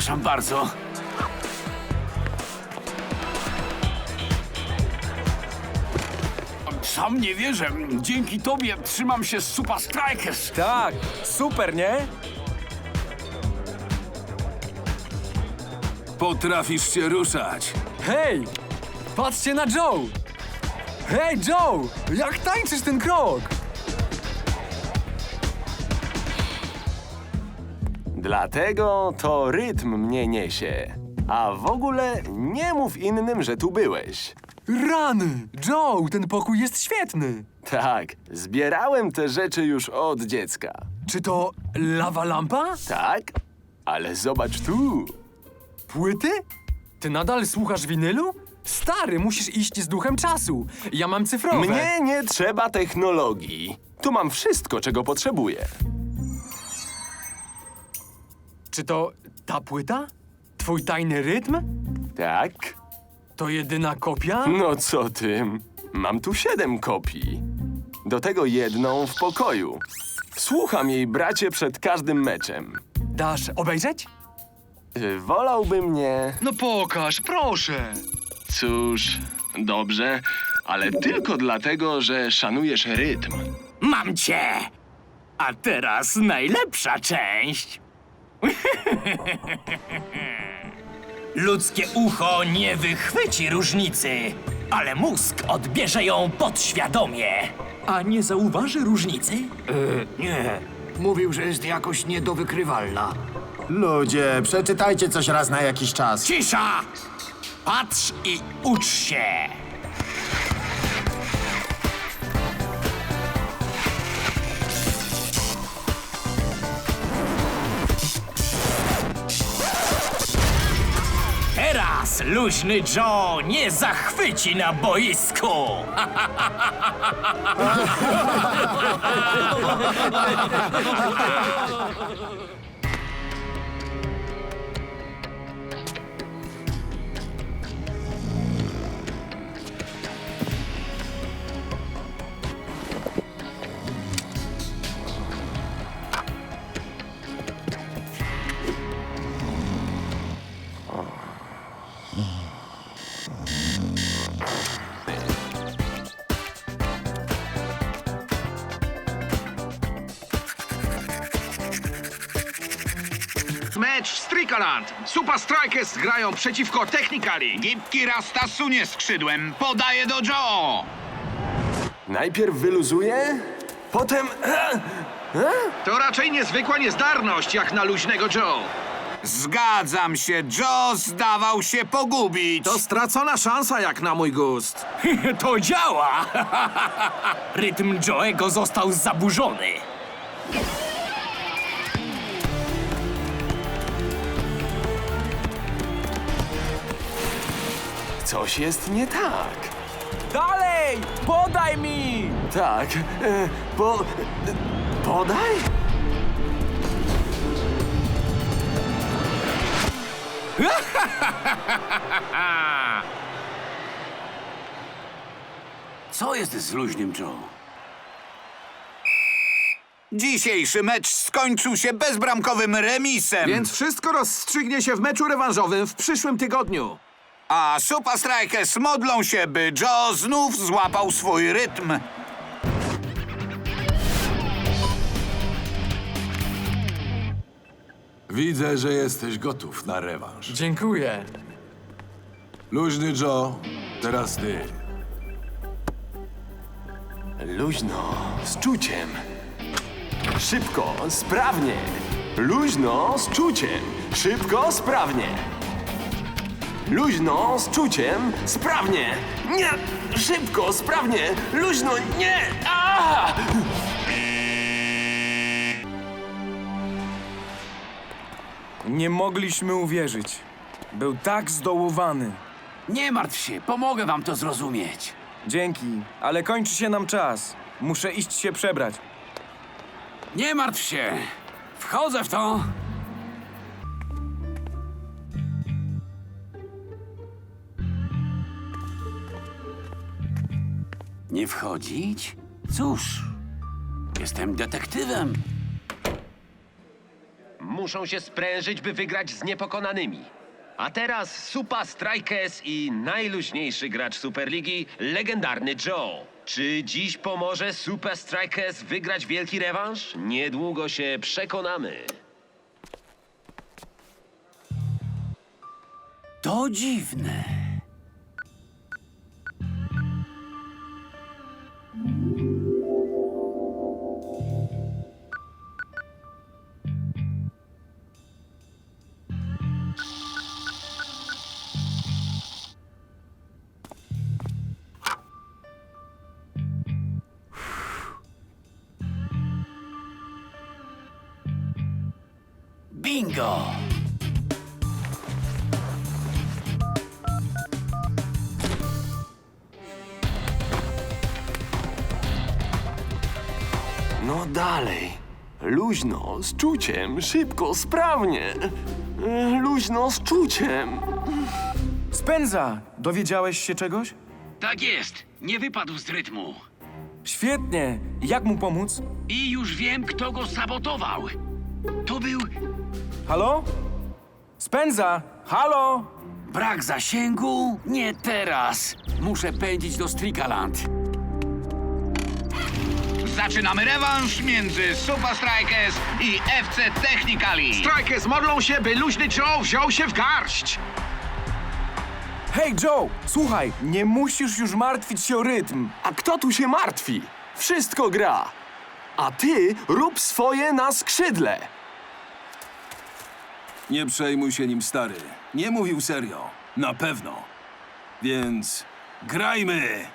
Przepraszam bardzo. Sam nie wierzę. Dzięki tobie trzymam się z Super Strikers. Tak, super, nie? Potrafisz się ruszać. Hej, patrzcie na Joe! Hej, Joe, jak tańczysz ten krok? Dlatego to rytm mnie niesie. A w ogóle nie mów innym, że tu byłeś. Rany! Joe, ten pokój jest świetny! Tak, zbierałem te rzeczy już od dziecka. Czy to lawa lampa? Tak? Ale zobacz tu. Płyty? Ty nadal słuchasz winylu? Stary, musisz iść z duchem czasu. Ja mam cyfrowe. Mnie nie trzeba technologii. Tu mam wszystko, czego potrzebuję. Czy to ta płyta? Twój tajny rytm? Tak? To jedyna kopia? No co ty? Mam tu siedem kopii. Do tego jedną w pokoju. Słucham jej bracie przed każdym meczem. Dasz obejrzeć? Y, Wolałbym nie. No pokaż, proszę. Cóż, dobrze, ale tylko dlatego, że szanujesz rytm. Mam cię! A teraz najlepsza część. Ludzkie ucho nie wychwyci różnicy, ale mózg odbierze ją podświadomie. A nie zauważy różnicy? Nie. Mówił, że jest jakoś niedowykrywalna. Ludzie, przeczytajcie coś raz na jakiś czas. Cisza! Patrz i ucz się! Luźny Joe nie zachwyci na boisku! Mecz Strikaland. Super Strikers grają przeciwko Technicali. Gipki Rasta sunie skrzydłem, podaje do Joe. Najpierw wyluzuję, potem. To raczej niezwykła niezdarność jak na luźnego Joe. Zgadzam się, Joe zdawał się pogubić. To stracona szansa jak na mój gust. To działa! Rytm Joe'ego został zaburzony. Coś jest nie tak. Dalej! Podaj mi! Tak, e, po. e, Podaj? Co jest z luźnym Joe? Dzisiejszy mecz skończył się bezbramkowym remisem. Więc wszystko rozstrzygnie się w meczu rewanżowym w przyszłym tygodniu. A Super Strikers modlą się, by Joe znów złapał swój rytm. Widzę, że jesteś gotów na rewanż. Dziękuję. Luźny Joe, teraz ty. Luźno, z czuciem. Szybko, sprawnie. Luźno, z czuciem. Szybko, sprawnie. Luźno, z czuciem, sprawnie. Nie! Szybko, sprawnie. Luźno, nie! A! Nie mogliśmy uwierzyć. Był tak zdołowany. Nie martw się, pomogę wam to zrozumieć. Dzięki, ale kończy się nam czas. Muszę iść się przebrać. Nie martw się. Wchodzę w to. Nie wchodzić? Cóż, jestem detektywem. Muszą się sprężyć, by wygrać z niepokonanymi. A teraz Supa Strikers i najluźniejszy gracz Superligi, legendarny Joe. Czy dziś pomoże Super Strikers wygrać wielki rewanż? Niedługo się przekonamy. To dziwne. Bingo! No dalej. Luźno, z czuciem, szybko, sprawnie. E, Luźno, z czuciem. Spędza! Dowiedziałeś się czegoś? Tak jest. Nie wypadł z rytmu. Świetnie! Jak mu pomóc? I już wiem, kto go sabotował. To był Halo? Spędza! Halo? brak zasięgu? Nie teraz. Muszę pędzić do Strikaland. Zaczynamy rewanż między Super Strikers i FC Technicali. Strikers modlą się, by luźny Joe wziął się w garść. Hej, Joe! Słuchaj, nie musisz już martwić się o rytm. A kto tu się martwi? Wszystko gra. A ty rób swoje na skrzydle. Nie przejmuj się nim, stary. Nie mówił serio. Na pewno. Więc grajmy!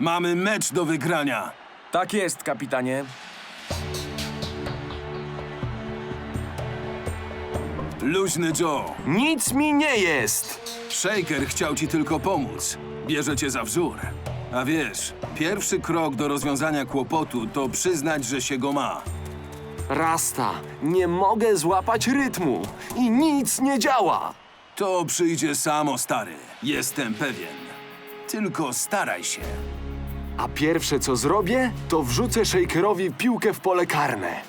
Mamy mecz do wygrania. Tak jest, kapitanie. Luźny Joe. Nic mi nie jest. Shaker chciał ci tylko pomóc. Bierze cię za wzór. A wiesz, pierwszy krok do rozwiązania kłopotu to przyznać, że się go ma. Rasta, nie mogę złapać rytmu i nic nie działa. To przyjdzie samo, stary. Jestem pewien. Tylko staraj się. A pierwsze co zrobię, to wrzucę Shakerowi piłkę w pole karne.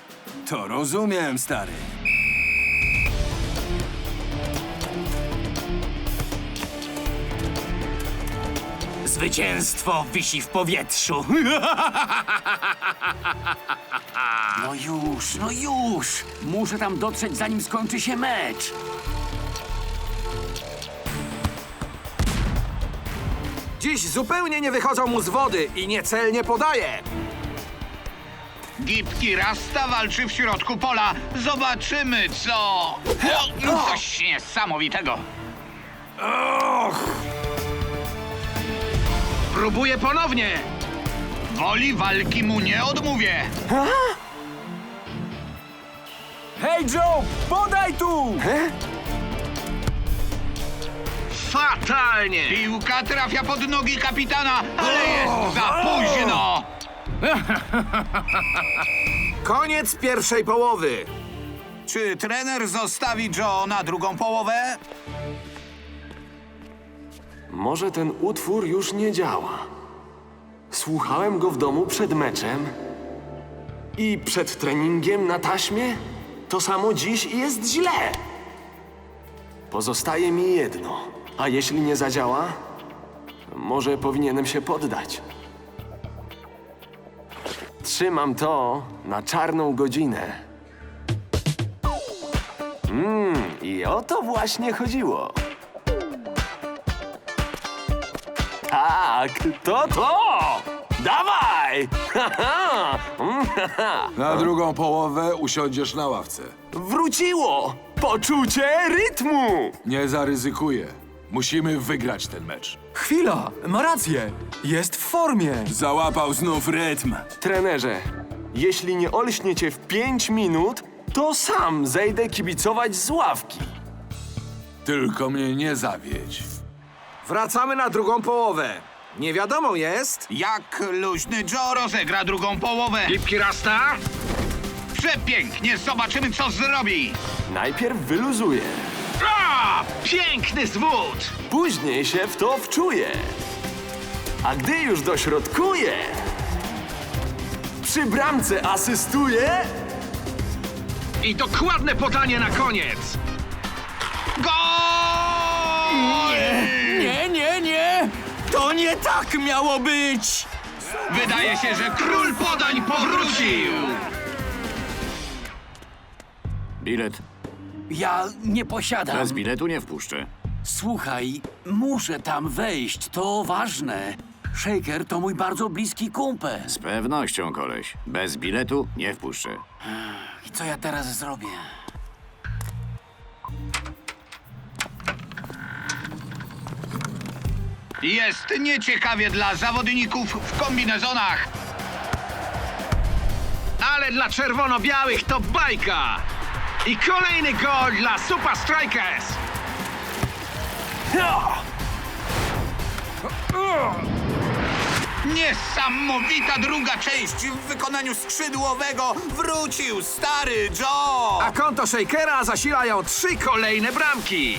To rozumiem, stary. Zwycięstwo wisi w powietrzu. No już, no już. Muszę tam dotrzeć, zanim skończy się mecz. Dziś zupełnie nie wychodzą mu z wody i niecelnie podaje. Gipki Rasta walczy w środku pola. Zobaczymy, co... Coś niesamowitego. Próbuje ponownie. Woli walki mu nie odmówię. Hej, Joe! Podaj tu! Fatalnie. Piłka trafia pod nogi kapitana, ale jest za późno. Koniec pierwszej połowy. Czy trener zostawi Joe na drugą połowę? Może ten utwór już nie działa. Słuchałem go w domu przed meczem i przed treningiem na taśmie. To samo dziś jest źle. Pozostaje mi jedno. A jeśli nie zadziała, może powinienem się poddać. Trzymam to na czarną godzinę. Mmm, i o to właśnie chodziło. Tak, to to! Dawaj! Haha! Haha. Na drugą połowę usiądziesz na ławce. Wróciło! Poczucie rytmu! Nie zaryzykuję. Musimy wygrać ten mecz. Chwila! Ma rację! Jest w formie! Załapał znów rytm. Trenerze, jeśli nie olśnie cię w 5 minut, to sam zejdę kibicować z ławki. Tylko mnie nie zawiedź. Wracamy na drugą połowę. Nie wiadomo jest. Jak luźny Joe rozegra drugą połowę? Gipki Rasta. Przepięknie, zobaczymy co zrobi. Najpierw wyluzuję, A, piękny zwód. później się w to wczuję. A gdy już dośrodkuję, przy bramce asystuję I dokładne podanie na koniec. Gol! To nie tak miało być! Wydaje się, że król podań powrócił. Bilet. Ja nie posiadam. Bez biletu nie wpuszczę. Słuchaj, muszę tam wejść, to ważne. Shaker to mój bardzo bliski kumpel. Z pewnością, koleś. Bez biletu nie wpuszczę. I co ja teraz zrobię? Jest nieciekawie dla zawodników w kombinezonach. Ale dla czerwono-białych to bajka. I kolejny gol dla Super Strikers. Niesamowita druga część w wykonaniu skrzydłowego wrócił stary Joe! A konto Shakera zasilają trzy kolejne bramki.